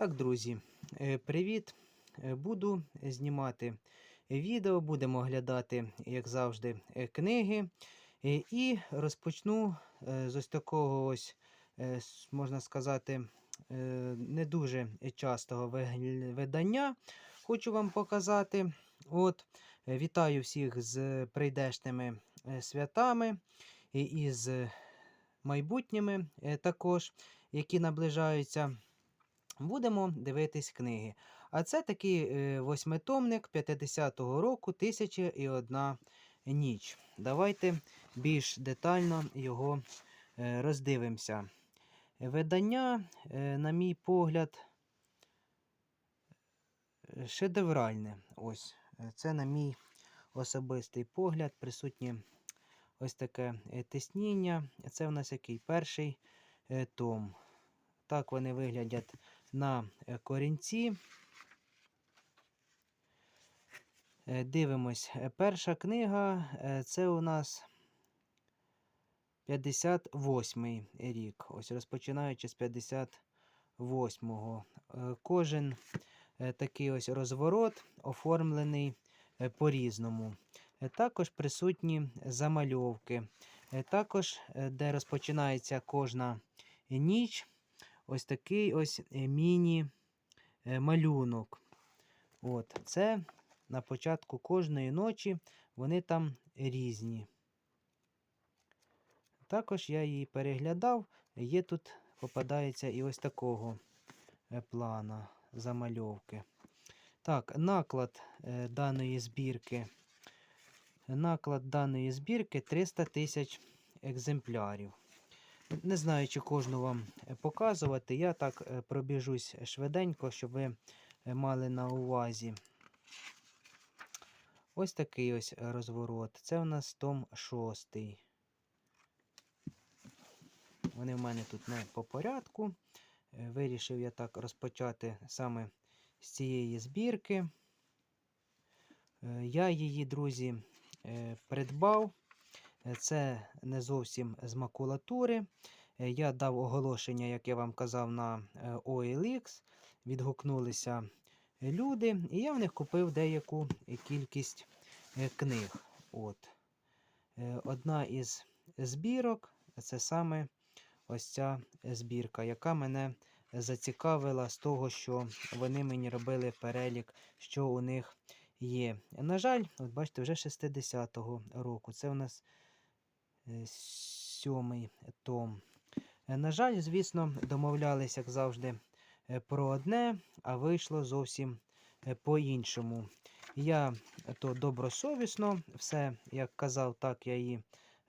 Так, друзі, е, привіт! Е, Буду знімати відео, будемо оглядати, як завжди, е, книги. І розпочну з ось такого ось, можна сказати, не дуже частого видання. Хочу вам показати. От, вітаю всіх з прийдешними святами і із майбутніми також, які наближаються. Будемо дивитись книги. А це такий е, восьмитомник 50-го року «1001 ніч. Давайте більш детально його е, роздивимося. Видання, е, на мій погляд, шедевральне. Ось. Це, на мій особистий погляд, присутнє ось таке тисніння. Це у нас який перший том. Так вони виглядять на е, корінці. Е, Дивимось. Е, Перша книга це у нас 58 рік. Ось розпочинаючи з 58-го. Е, Кожен такий ось розворот оформлений по-різному. Також присутні замальовки. Також, де розпочинається кожна ніч, ось такий ось е, міні-малюнок. От, це на початку кожної ночі вони там різні. Також я її переглядав, є тут попадається і ось такого е, плана замальовки. Так, наклад е, даної збірки. Наклад даної збірки 300 тисяч екземплярів. Не знаю, чи кожну вам е, показувати. Я так е, пробіжусь швиденько, щоб ви е, мали на увазі. Ось такий ось розворот. Це у нас том 6. Вони в мене тут не по порядку. Вирішив я так розпочати саме з цієї збірки. Я її, друзі, придбав. Е, Це не зовсім з макулатури. Е, Я дав оголошення, як я вам казав, на е, OLX. Відгукнулися люди, і я в них купив деяку кількість книг. От. Одна із збірок це саме ось ця збірка, яка мене зацікавила з того, що вони мені робили перелік, що у них є. На жаль, от бачите, вже 60-го року. Це у нас сьомий том. Е, На жаль, звісно, домовлялися, як завжди, е, про одне, а вийшло зовсім е, по-іншому. Я то добросовісно, все, як казав, так я і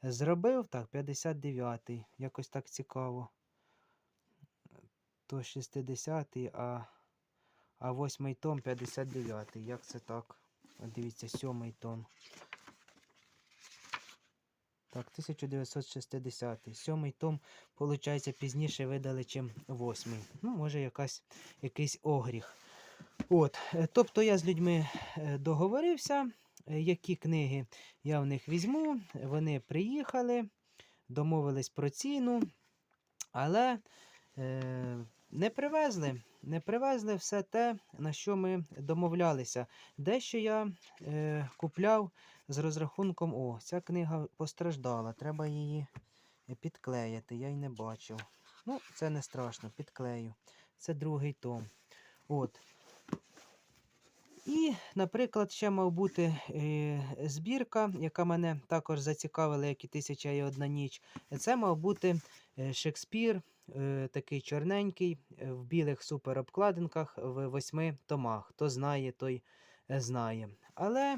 зробив. Так, 59-й, якось так цікаво. То 60-й, а, а 8 том 59-й. Як це так? Дивіться, 7 том. Так, 1960. Сьомий том, виходить, пізніше видали, чим восьмий. Ну, може, якась, якийсь огріх. От, е, тобто я з людьми е, договорився, е, які книги я в них візьму. Вони приїхали, домовились про ціну, але не привезли. Не привезли все те, на що ми домовлялися. Дещо я е, купляв з розрахунком: о, ця книга постраждала, треба її підклеїти. Я й не бачив. Ну, це не страшно, підклею. Це другий том. От. І, наприклад, ще мав бути е, збірка, яка мене також зацікавила, як і «Тисяча і одна ніч. Це мав бути Шекспір, е, такий чорненький, е, в білих суперобкладинках в восьми томах. Хто знає, той е, знає. Але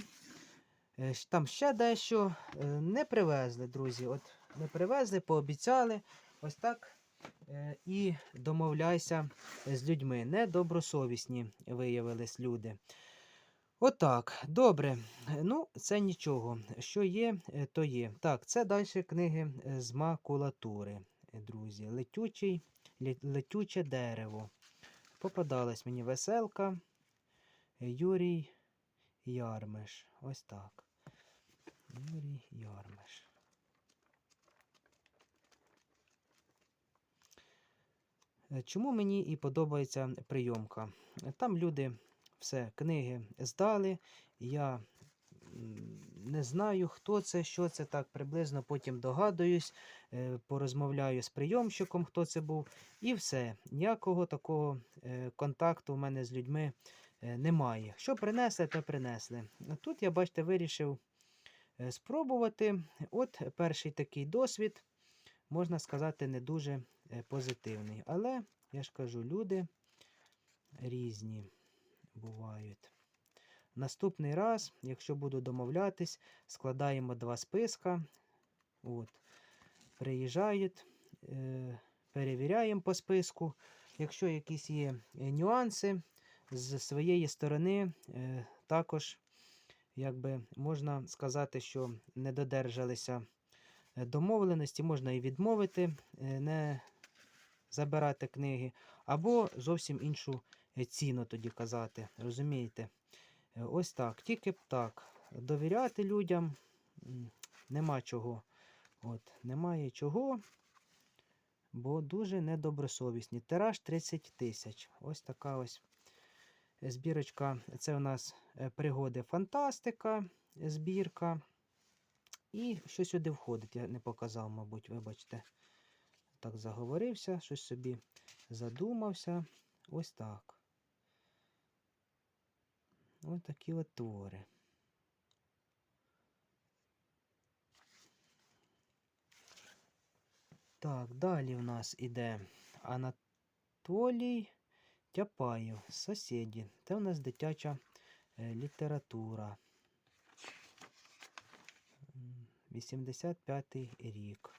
е, там ще дещо е, не привезли, друзі. От не привезли, пообіцяли. Ось так е, і домовляйся з людьми. Недобросовісні виявились люди. Отак, добре. Е, Ну, це нічого. Що є, е, то є. Так, це далі книги е, з макулатури, е, друзі. Летючий, летюче дерево. Попадалась мені веселка. е, Юрій Ярмиш. Ось так. Юрій Ярмиш. Е, Чому мені і подобається прийомка? Е, Там люди все, книги здали. Я не знаю, хто це, що це так, приблизно потім догадуюсь, е, порозмовляю з прийомщиком, хто це був, і все. Ніякого такого е, контакту в мене з людьми е, немає. Що принесли, то принесли. Тут я, бачите, вирішив спробувати. От перший такий досвід, можна сказати, не дуже позитивний. Але, я ж кажу, люди різні бувають. Наступний раз, якщо буду домовлятись, складаємо два списка. От. Приїжджають, е, перевіряємо по списку. Якщо якісь є е, нюанси, з своєї сторони е, також якби, можна сказати, що не додержалися домовленості, можна і відмовити, не забирати книги, або зовсім іншу ціну тоді казати. Розумієте? Е, Ось так, тільки б так. Довіряти людям нема чого. От, немає чого, бо дуже недобросовісні. Тираж 30 тисяч. Ось така ось збірочка. Це у нас е, пригоди фантастика, збірка. І що сюди входить, я не показав, мабуть, вибачте. Так заговорився, щось собі задумався. Ось так. Ось такі от твори. Так, далі в нас іде Анатолій Тяпаєв, сусіді. Це у нас дитяча е, література. 85-й рік.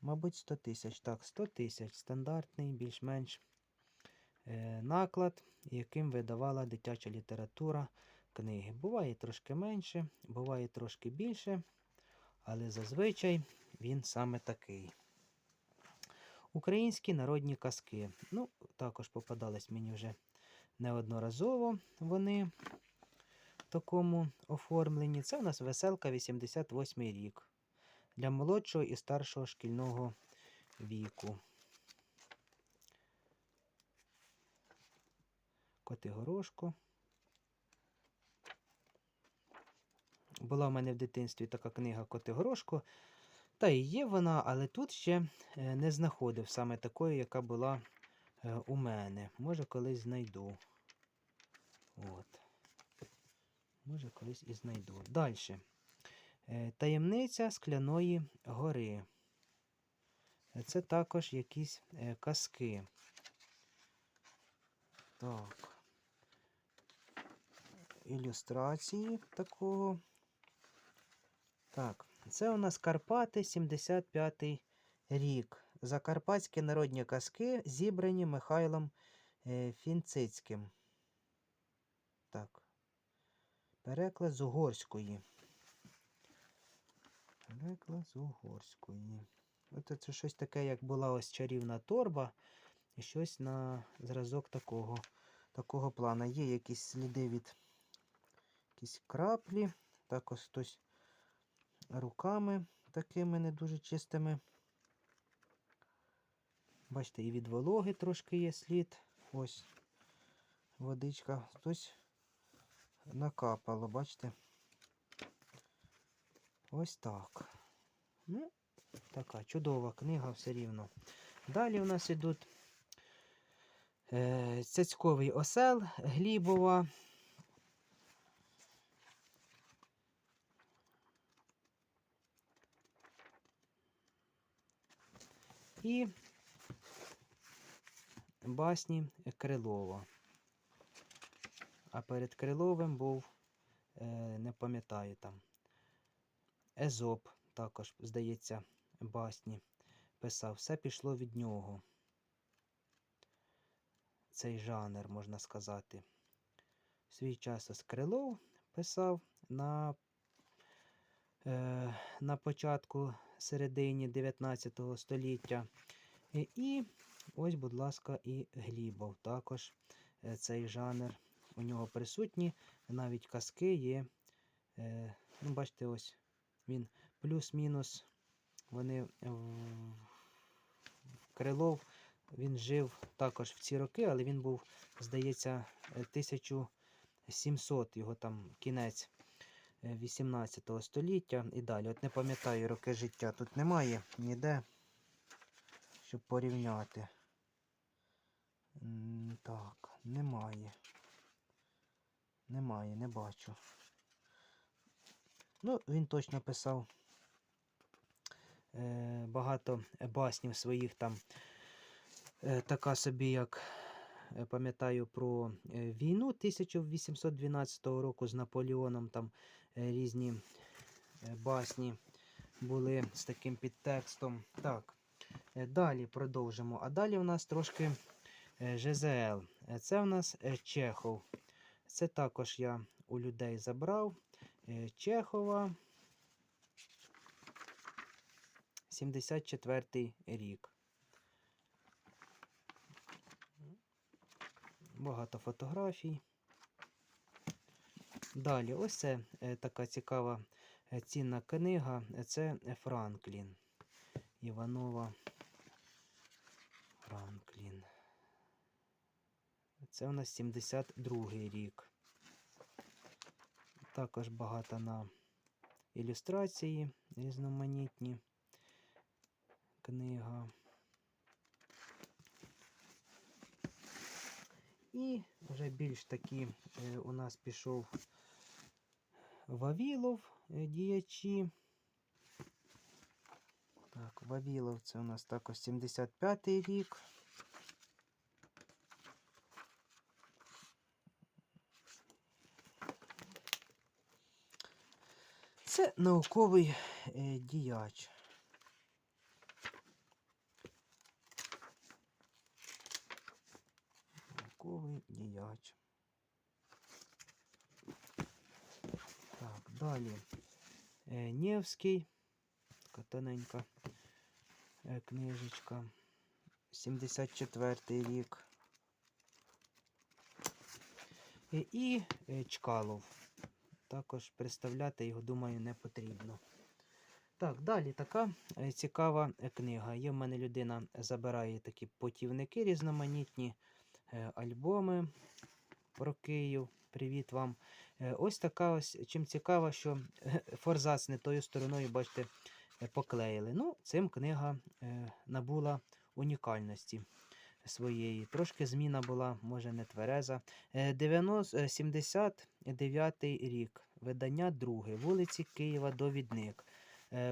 Мабуть, 100 тисяч. Так, 100 тисяч. Стандартний, більш-менш наклад, яким видавала дитяча література книги. Буває трошки менше, буває трошки більше, але зазвичай він саме такий. Українські народні казки. Ну, також попадались мені вже неодноразово вони в такому оформленні. Це у нас веселка 88 рік. Для молодшого і старшого шкільного віку. Коти горошко. Була в мене в дитинстві така книга Коти горошко. Та і є вона, але тут ще е, не знаходив саме такої, яка була е, у мене. Може, колись знайду. От. Може, колись і знайду. Далі. Таємниця скляної гори. Е, Це також якісь е, казки. Так. Ілюстрації такого. Так, це у нас Карпати, 75-й рік. Закарпатські народні казки, зібрані Михайлом е, Фінцицьким. Так. Переклад з угорської. Переклад з угорської. От це щось таке, як була ось чарівна торба. І щось на зразок такого, такого плана. Є якісь сліди від якісь краплі. Також хтось руками такими не дуже чистими. Бачите, і від вологи трошки є слід. Ось водичка. Хтось накапало, бачите? Ось так. Ну, така чудова книга все рівно. Далі у нас ідуть е, цяцьковий осел Глібова. І басні Крилова. А перед Криловим був, е, не пам'ятаю там, Езоп також, здається, басні писав. Все пішло від нього. Цей жанр, можна сказати. В свій час ось Крилов писав на, е, на початку середині 19 століття. І, і ось, будь ласка, і Глібов. Також е, цей жанр у нього присутні. Навіть казки є. Е, ну, бачите, ось він плюс-мінус. Вони Крилов він жив також в ці роки, але він був, здається, е, 1700 його там кінець е, 18 століття і далі. От не пам'ятаю роки життя. Тут немає ніде, щоб порівняти. Так, немає. Немає, не бачу. Ну, він точно писав е, багато баснів своїх там. Е, така собі, як е, пам'ятаю про е, війну 1812 року з Наполеоном. Там е, різні е, басні були з таким підтекстом. Так, е, далі продовжимо. А далі у нас трошки е, ЖЗЛ. Е, Це у нас е, Чехов. Це також я у людей забрав. Е, Чехова. 74 рік. Багато фотографій. Далі, ось це е, така цікава е, цінна книга. Це Франклін. Іванова Франклін. Це у нас 72-й рік. Також багато на ілюстрації різноманітні. Книга. І вже більш такі е, у нас пішов Вавілов е, діячі. Так, Вавілов це у нас також 75-й рік. Це науковий е, діяч. Науковий діяч. Так, далі. Е, Невський. Така тоненька е, книжечка. 74 рік. Е, І Чкалов. Також представляти його, думаю, не потрібно. Так, далі така цікава книга. Є в мене людина забирає такі потівники різноманітні, альбоми про Київ. Привіт вам. Е, Ось така ось чим цікаво, що е, форзац не тою стороною, бачите, е, поклеїли. Ну, цим книга набула унікальності своєї. Трошки зміна була, може, не твереза. Е, 90, е, 79 рік. Видання друге. Вулиці Києва, довідник.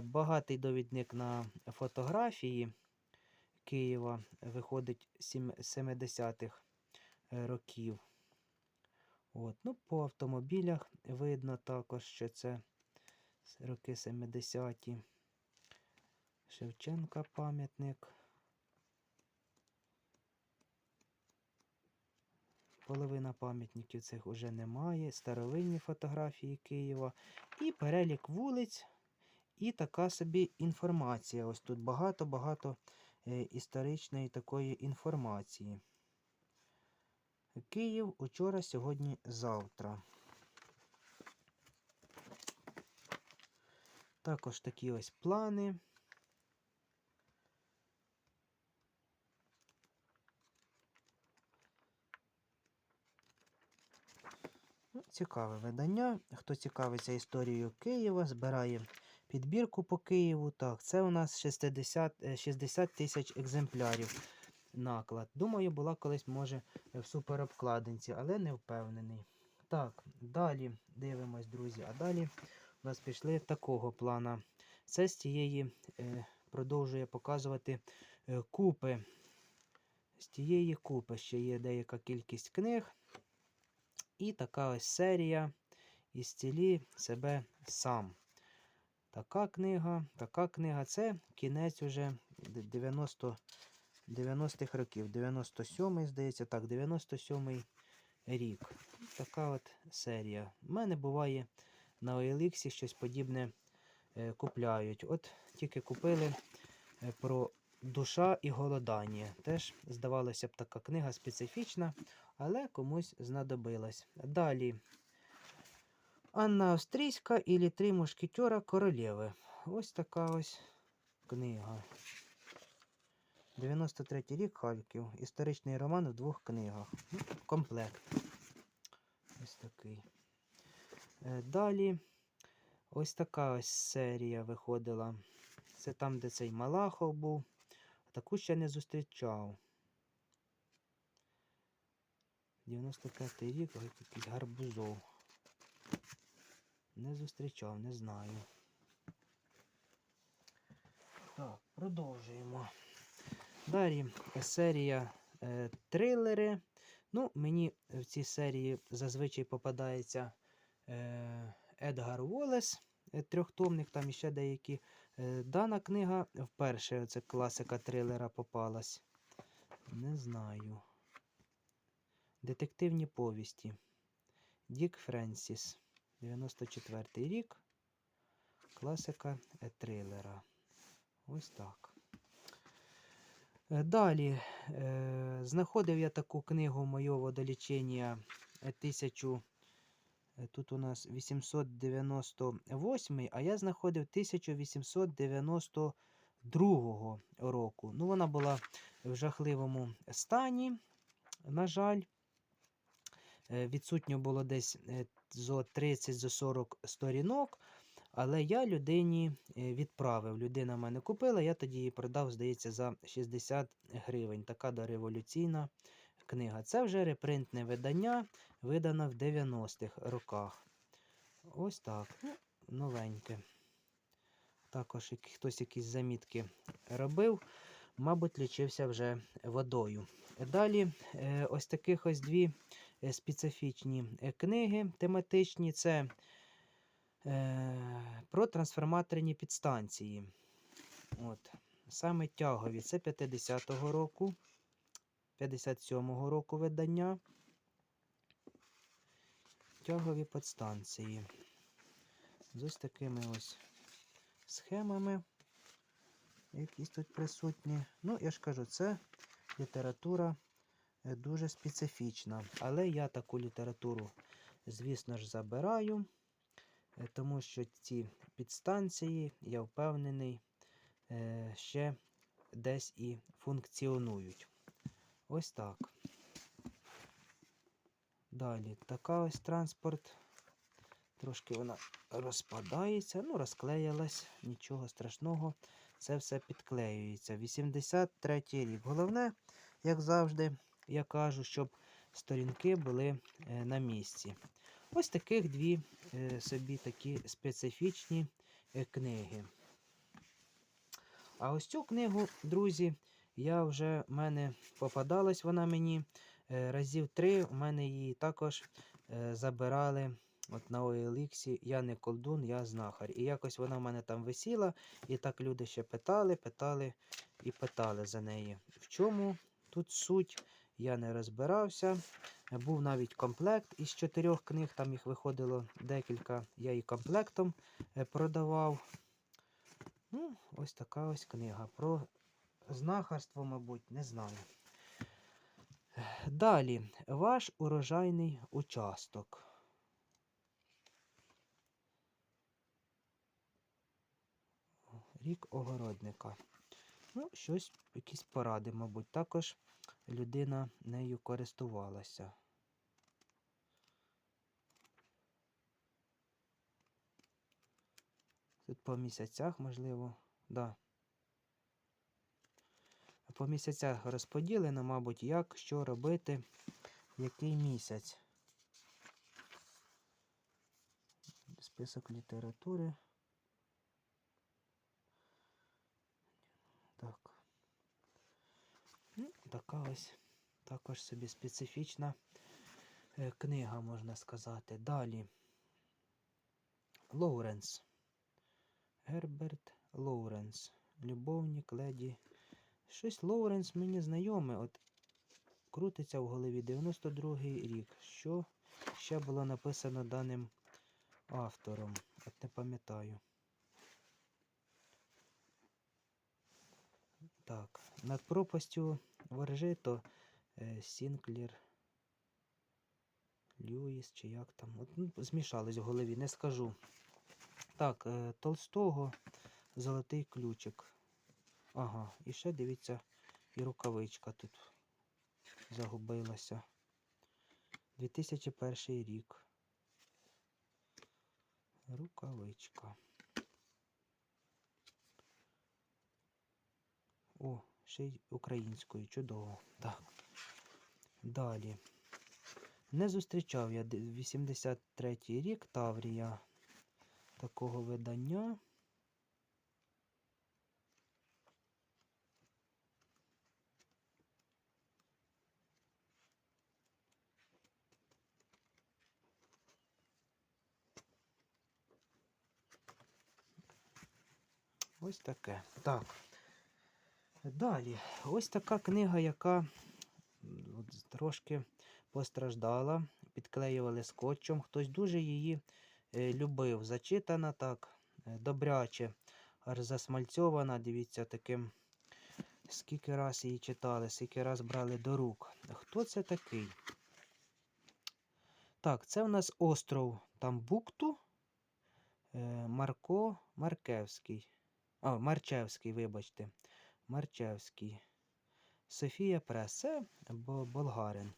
Багатий довідник на фотографії Києва виходить сім- 70-х е, років. От. Ну, по автомобілях видно також, що це роки 70-ті. Шевченка пам'ятник. Половина пам'ятників цих уже немає. Старовинні фотографії Києва. І перелік вулиць, і така собі інформація. Ось тут багато-багато е, історичної такої інформації. Київ учора, сьогодні, завтра. Також такі ось плани. Ну, Цікаве видання. Хто цікавиться історією Києва, збирає підбірку по Києву. Так, це у нас 60 е, 60 тисяч екземплярів наклад. Думаю, була колись, може, в суперобкладинці, але не впевнений. Так, далі дивимось, друзі. А далі у нас пішли такого плана. Це з тієї е, продовжує показувати е, купи. З тієї купи ще є деяка кількість книг. І така ось серія «Ісцілі себе сам. Така книга, така книга це кінець уже 90, 90-х років. 97-й, здається, так, 97-й рік. Така от серія. У мене буває на OLX щось подібне е, купляють. От тільки купили е, про душа і голодання. Теж, здавалося б, така книга специфічна, але комусь знадобилась. Далі. Анна Австрійська і три мушкетера королеви. Ось така ось книга. 93 рік Харків. Історичний роман в двох книгах. Ну, комплект. Ось такий. Е, Далі ось така ось серія виходила. Це там, де цей Малахов був. Таку ще не зустрічав. 95-й рік, ось якийсь гарбузов. Не зустрічав, не знаю. Так, продовжуємо. Далі серія е, трилери. Ну, мені в цій серії зазвичай попадається е, Едгар Уоллес, е, трьохтомник, там іще деякі. Е, дана книга вперше це класика трилера попалась. Не знаю. Детективні повісті. Дік Френсіс. 94 рік. Класика е, трилера. Ось так. Е, Далі е, знаходив я таку книгу майого долічення 1000. е, Тут у нас 898, а я знаходив 1892 року. Ну, вона була в жахливому стані, на жаль. Відсутньо було десь зо 30-40 сторінок. Але я людині е, відправив. Людина мене купила, я тоді її продав, здається, за 60 гривень. Така дореволюційна книга. Це вже репринтне видання, видано в 90-х роках. Ось так. Новеньке. Також хтось якісь замітки робив, мабуть, лічився вже водою. Далі е, ось таких ось дві е, специфічні книги тематичні. Це про трансформаторні підстанції. От. Саме тягові. Це 50-го року, 57-го року видання. Тягові підстанції. З ось такими ось схемами, якісь тут присутні. Ну, я ж кажу, це література е, дуже специфічна. Але я таку літературу, звісно ж, забираю. Е, Тому що ці підстанції, я впевнений, е, ще десь і функціонують. Ось так. Далі така ось транспорт. Трошки вона розпадається, ну, розклеїлась, нічого страшного. Це все підклеюється. 83 рік. Головне, як завжди, я кажу, щоб сторінки були е, на місці. Ось таких дві е, собі такі специфічні е, книги. А ось цю книгу, друзі, я вже в мене попадалась вона мені е, разів три. У мене її також забирали от на OLX. Я не колдун, я знахар. І якось вона в мене там висіла, і так люди ще питали, питали і питали за неї. В чому тут суть? Я не розбирався. Був навіть комплект із чотирьох книг, там їх виходило декілька. Я і комплектом е, продавав. Ну, ось така ось книга. Про знахарство, мабуть, не знаю. Далі, ваш урожайний участок. Рік огородника. Ну, щось, якісь поради, мабуть. Також людина нею користувалася. Тут по місяцях, можливо, да. По місяцях розподілено, мабуть, як, що робити, який місяць. Список літератури. Так. Ну, така ось також собі специфічна е, книга, можна сказати. Далі. Лоуренс. Герберт Лоуренс. Любовник леді. Щось Лоуренс мені знайоме. От крутиться в голові 92-й рік. Що ще було написано даним автором? От не пам'ятаю. Так, над пропастю воржи то е, Сінклір. Льюіс чи як там. От, ну, змішались в голові, не скажу. Так, е, Толстого Золотий ключик. Ага, і ще дивіться, І рукавичка тут загубилася. 2001 рік. Рукавичка. О, ще й українською. Чудово. Так. Далі. Не зустрічав я 83 рік Таврія такого видання. Ось таке. Так. Далі. Ось така книга, яка трошки постраждала, підклеювали скотчем. Хтось дуже її любив. Зачитана так, е, добряче, аж засмальцьована. Дивіться, таким. Скільки раз її читали, скільки раз брали до рук. Хто це такий? Так, це в нас остров Тамбукту. Е, Марко Маркевський. О, Марчевський, вибачте. Марчевський. Софія Прес. Це болгарин.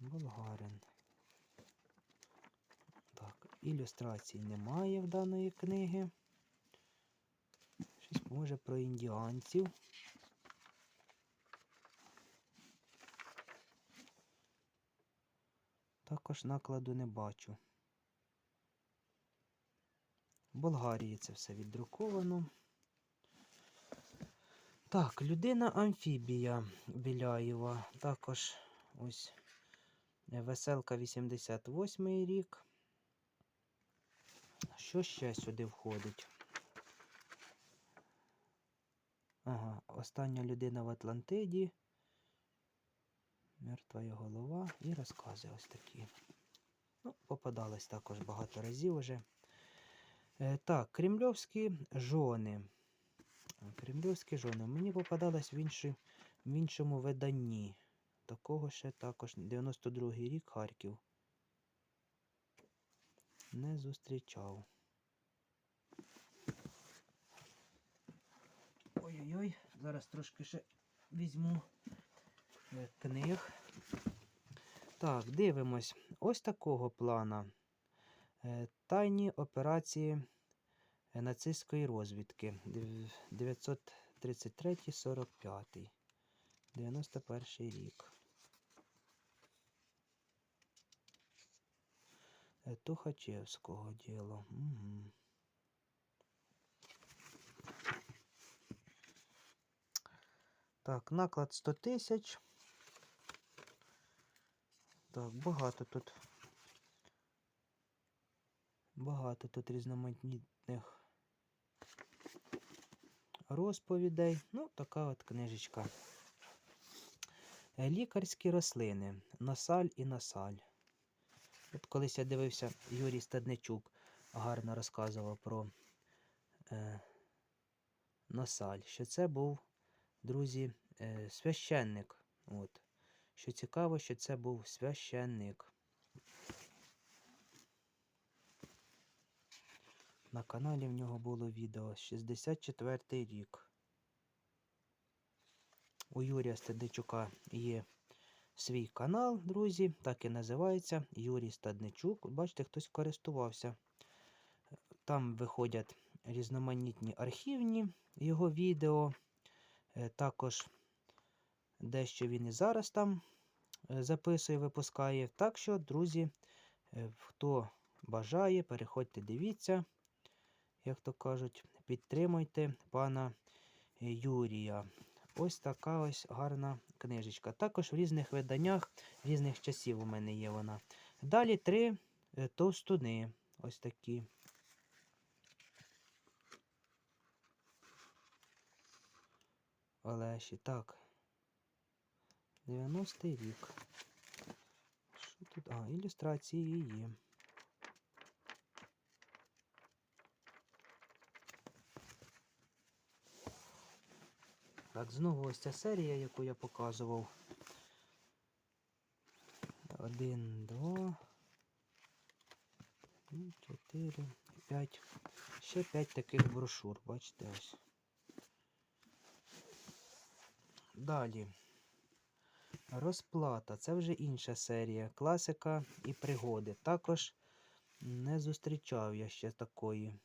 Болгарин. Ілюстрацій немає в даної книги. Щось може про індіанців. Також накладу не бачу. В Болгарії це все віддруковано. Так, людина амфібія Біляєва. Також ось веселка 88 рік. Що ще сюди входить? Ага, остання людина в Атлантиді. Мертва його голова і розкази ось такі. Ну, попадались також багато разів уже. Е, так, кремльовські жони. Кремльовські жони. Мені попадалось в, інші, в іншому виданні. Такого ще також 92-й рік Харків. Не зустрічав. Ой-ой-ой, зараз трошки ще візьму е, книг. Так, дивимось. Ось такого плана. Е, Тайні операції е, нацистської розвідки 933-45. 91 рік. Тухачевського діло. Угу. Так, наклад 100 тисяч. Так, багато тут. Багато тут різноманітних розповідей. Ну, така от книжечка. Лікарські рослини. Насаль і насаль. От колись я дивився, Юрій Стадничук гарно розказував про е, насаль, що це був, друзі, е, священник. От. Що цікаво, що це був священник. На каналі в нього було відео 64 рік. У Юрія Стадничука є свій канал, друзі, так і називається Юрій Стадничук. Бачите, хтось користувався. Там виходять різноманітні архівні його відео. Е, Також дещо він і зараз там е, записує, випускає. Так що, друзі, е, хто бажає, переходьте, дивіться, як то кажуть, підтримуйте пана Юрія. Ось така ось гарна книжечка. Також в різних виданнях, в різних часів у мене є вона. Далі три е, товстуни. Ось такі. Олеші. Так. 90-й рік. Що тут? А, ілюстрації є. Так, знову ось ця серія, яку я показував. Один, два. три, Чотири, п'ять. Ще п'ять таких брошур, бачите ось. далі. Розплата. Це вже інша серія. Класика і пригоди. Також не зустрічав я ще такої.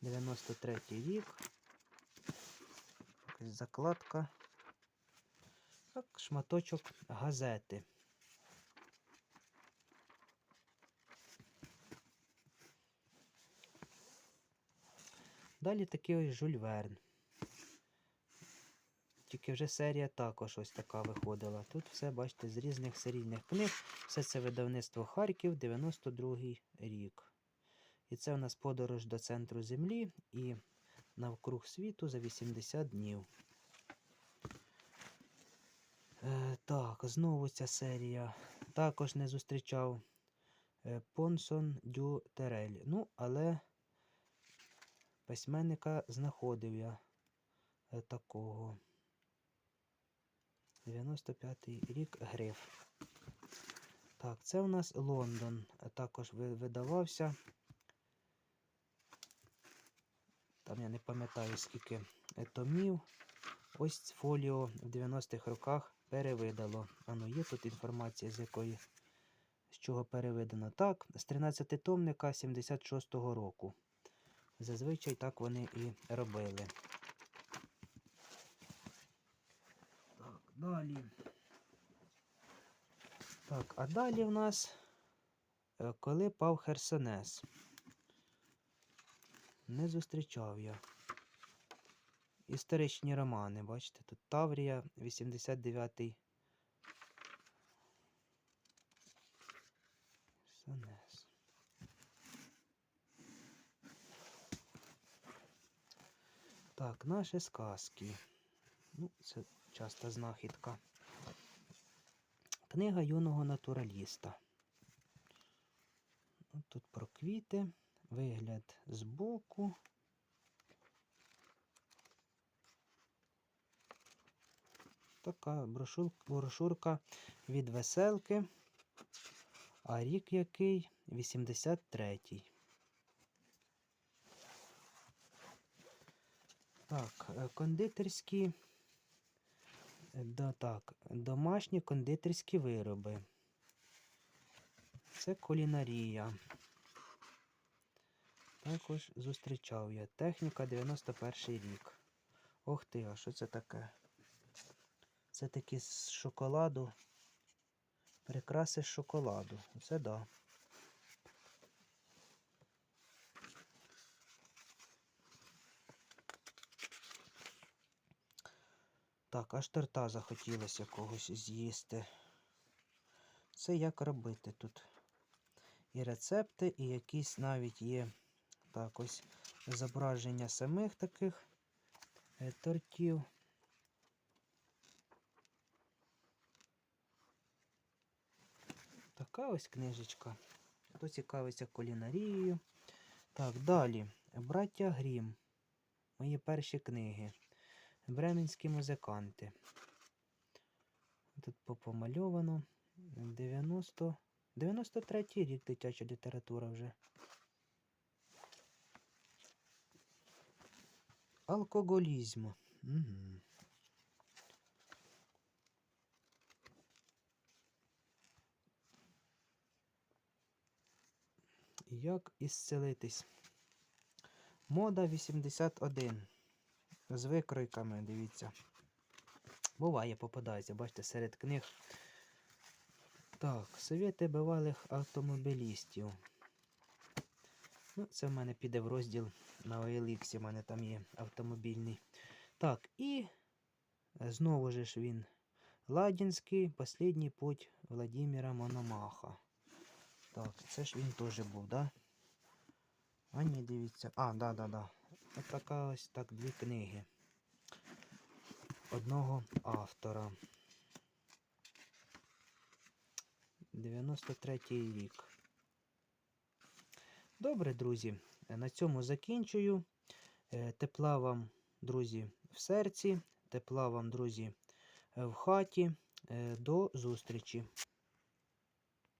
93 рік. Якась закладка. Так, шматочок газети. Далі такий ось Жюль Верн. Тільки вже серія також ось така виходила. Тут все, бачите, з різних серійних книг. Все це видавництво Харків, 92-й рік. І це у нас подорож до центру Землі і навкруг світу за 80 днів. Е, так, знову ця серія. Також не зустрічав е, Понсон Дю Терель. Ну, але письменника знаходив я е, такого. 95-й рік гриф. Так, це у нас Лондон. Також видавався. Там я не пам'ятаю, скільки томів. Ось фоліо в 90-х роках перевидало. Ану, є тут інформація, з якої з чого переведено. Так, з 13 томника 76-го року. Зазвичай так вони і робили. Так, далі. Так, а далі в нас е, коли пав Херсонес. Не зустрічав я. Історичні романи, бачите, тут Таврія, 89-й. Херсонес. Так, наші сказки. Ну, це часто знахідка. Книга юного натураліста. Ну, Тут про квіти, вигляд збоку. Така брошурка від веселки. А рік який? 83-й. Так, е, кондитерські. Да, так, домашні кондитерські вироби. Це кулінарія. Також зустрічав я. Техніка 91 рік. Ох ти, а що це таке? Це такі з шоколаду. Прикраси з шоколаду. Це да. Так, аж торта захотілося когось з'їсти. Це як робити тут. І рецепти, і якісь навіть є так ось зображення самих таких е, тортів. Така ось книжечка. Хто цікавиться кулінарією. Так, далі. Браття Грім. Мої перші книги. Бременські музиканти. Тут попомальовано. 90... 93 рік дитяча література вже. Алкоголізм. Угу. Як ісцелитись? Мода 81. З викройками, дивіться. Буває, попадається, бачите, серед книг. Так, совєти бивалих автомобілістів. Ну, це в мене піде в розділ на OLX, у мене там є автомобільний. Так, і е, знову ж він. Ладінський, Последній путь Владимира Мономаха. Так, це ж він теж був, да? А ні, дивіться. А, да, да, да. Ось така ось так дві книги. Одного автора. 93 рік. Добре, друзі. На цьому закінчую. Е, Тепла вам, друзі, в серці. Тепла вам, друзі, в хаті. Е, До зустрічі!